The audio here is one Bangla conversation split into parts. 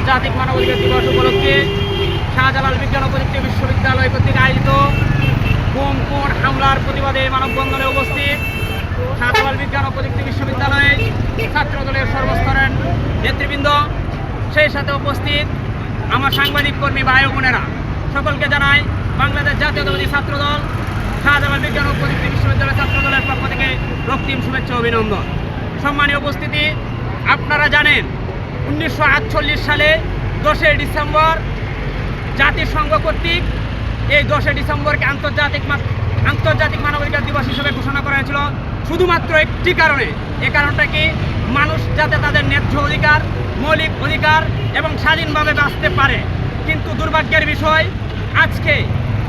আন্তর্জাতিক মানবাধিকার দিবস উপলক্ষে শাহজালাল বিজ্ঞান ও প্রযুক্তি বিশ্ববিদ্যালয় কর্তৃক আয়োজিত গুম কোন হামলার প্রতিবাদে মানববন্ধনে উপস্থিত শাহজালাল বিজ্ঞান ও প্রযুক্তি বিশ্ববিদ্যালয়ে ছাত্র দলের সর্বস্তরের নেতৃবৃন্দ। সেই সাথে উপস্থিত আমার সাংবাদিক কর্মী ভাই বোনেরা। সকলকে জানাই বাংলাদেশ জাতীয়তাবাদী ছাত্র দল শাহজালাল বিজ্ঞান ও প্রযুক্তি বিশ্ববিদ্যালয় ছাত্র দলের পক্ষ থেকে রক্তিম শুভেচ্ছা অভিনন্দন। সম্মানীয় উপস্থিতি, আপনারা জানেন উনিশশো আটচল্লিশ সালে দশই ডিসেম্বর জাতিসংঘ কর্তৃক এই দশই ডিসেম্বরকে আন্তর্জাতিক আন্তর্জাতিক মানবাধিকার দিবস হিসেবে ঘোষণা করা হয়েছিল। শুধুমাত্র একটি কারণে, এ কারণটা কি? মানুষ যাতে তাদের ন্যায্য অধিকার, মৌলিক অধিকার এবং স্বাধীনভাবে বাঁচতে পারে। কিন্তু দুর্ভাগ্যের বিষয়, আজকে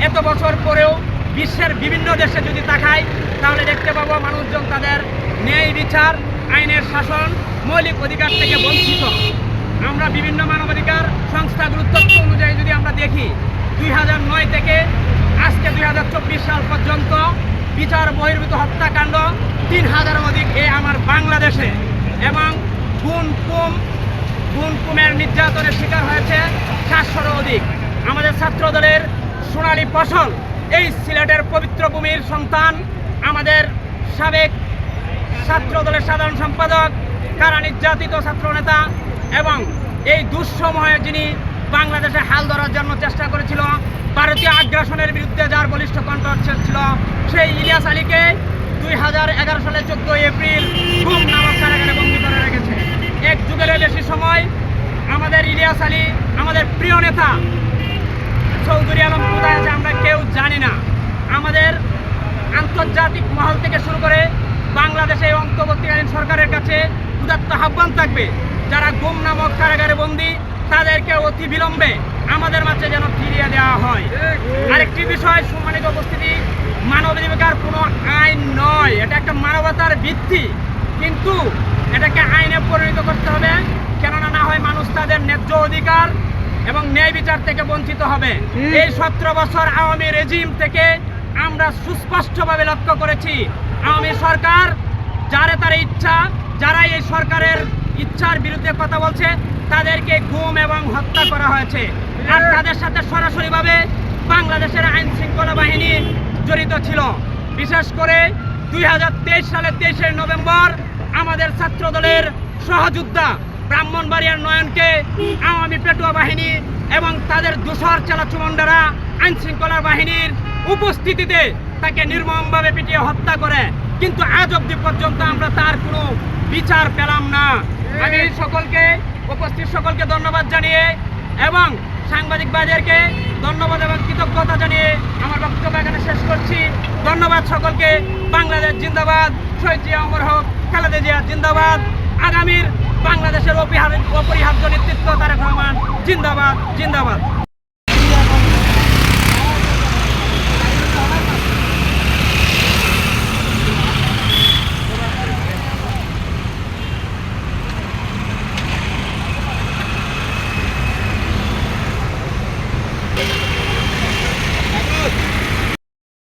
এত বছর পরেও বিশ্বের বিভিন্ন দেশে যদি তাকাই, তাহলে দেখতে পাবো মানুষজন তাদের ন্যায় বিচার আইনের শাসন মৌলিক অধিকার থেকে বঞ্চিত। আমরা বিভিন্ন মানবাধিকার সংস্থাগুলোর তথ্য অনুযায়ী যদি আমরা দেখি, দুই নয় থেকে আজকে দুই চব্বিশ সাল পর্যন্ত বিচার বহির্ভূত হত্যাকাণ্ড তিন হাজার অধিক এ আমার বাংলাদেশে এবং গুণ কুম গুণ কুমের নির্যাতনের শিকার হয়েছে সাতশোর অধিক। আমাদের ছাত্রদলের সোনালী ফসল, এই সিলেটের পবিত্র ভূমির সন্তান আমাদের সাবেক ছাত্র দলের সাধারণ সম্পাদক, কারা নির্যাতিত ছাত্র নেতা এবং এই দুঃসময়ে যিনি বাংলাদেশে হাল ধরার জন্য চেষ্টা করেছিল, ভারতীয় আগ্রাসনের বিরুদ্ধে যার বলিষ্ঠ কণ্ঠ ছিল সেই ইলিয়াস আলীকে দুই হাজার এগারো সালের চোদ্দই এপ্রিল গুম নামক কারাগারে বন্দি করে রেখেছে। এক যুগেরও বেশি সময় আমাদের ইলিয়াস আলী, আমাদের প্রিয় নেতা চৌধুরী আলম কোথায় আছে আমরা কেউ জানি না। আমাদের আন্তর্জাতিক মহল থেকে শুরু করে বাংলাদেশে এই অন্তর্বর্তীকালীন সরকারের কাছে উদাত্ত আহ্বান থাকবে। যারা গুম নামক কারাগারে বন্দি তাদেরকে অতি বিলম্বে আমাদের মাঝে যেন ফিরিয়ে দেওয়া হয়। আরেকটি বিষয় সম্মানিত উপস্থিতি মানবাধিকার কোনো আইন নয়। এটা একটা মানবতার ভিত্তি। কিন্তু এটাকে আইনে পরিণত করতে হবে কেননা না হয় মানুষ তাদের ন্যায্য অধিকার এবং ন্যায় বিচার থেকে বঞ্চিত হবে। এই সতেরো বছর আওয়ামী রেজিম থেকে আমরা সুস্পষ্টভাবে লক্ষ্য করেছি আওয়ামী সরকার যারে তার ইচ্ছা যারা এই সরকারের ইচ্ছার বিরুদ্ধে কথা বলছে, তাদেরকে ঘুম এবং হত্যা করা হয়েছে। আর তাদের সাথে সরাসরিভাবে বাংলাদেশের আইন শৃঙ্খলা বাহিনী জড়িত ছিল। বিশেষ করে দুই হাজার তেইশ সালের তেইশে নভেম্বর আমাদের ছাত্র দলের সহযোদ্ধা ব্রাহ্মণবাড়িয়ার নয়নকে আওয়ামী পেটুয়া বাহিনী এবং তাদের দোসর চালাচুমন্ডারা আইন শৃঙ্খলা বাহিনীর উপস্থিতিতে তাকে নির্মমভাবে পিটিয়ে হত্যা করে। কিন্তু আজ অব্দি পর্যন্ত আমরা তার কোনো বিচার পেলাম না। আমি সকলকে, উপস্থিত সকলকে ধন্যবাদ জানিয়ে এবং সাংবাদিক বাজারকে ধন্যবাদ এবং কৃতজ্ঞতা জানিয়ে আমার বক্তব্য এখানে শেষ করছি। ধন্যবাদ সকলকে। বাংলাদেশ জিন্দাবাদ। শহীদ জিয়া অমর হোক, খালেদা জিয়া জিন্দাবাদ। আগামীর বাংলাদেশের অপরিহার্য নেতৃত্ব তারেক রহমান জিন্দাবাদ জিন্দাবাদ।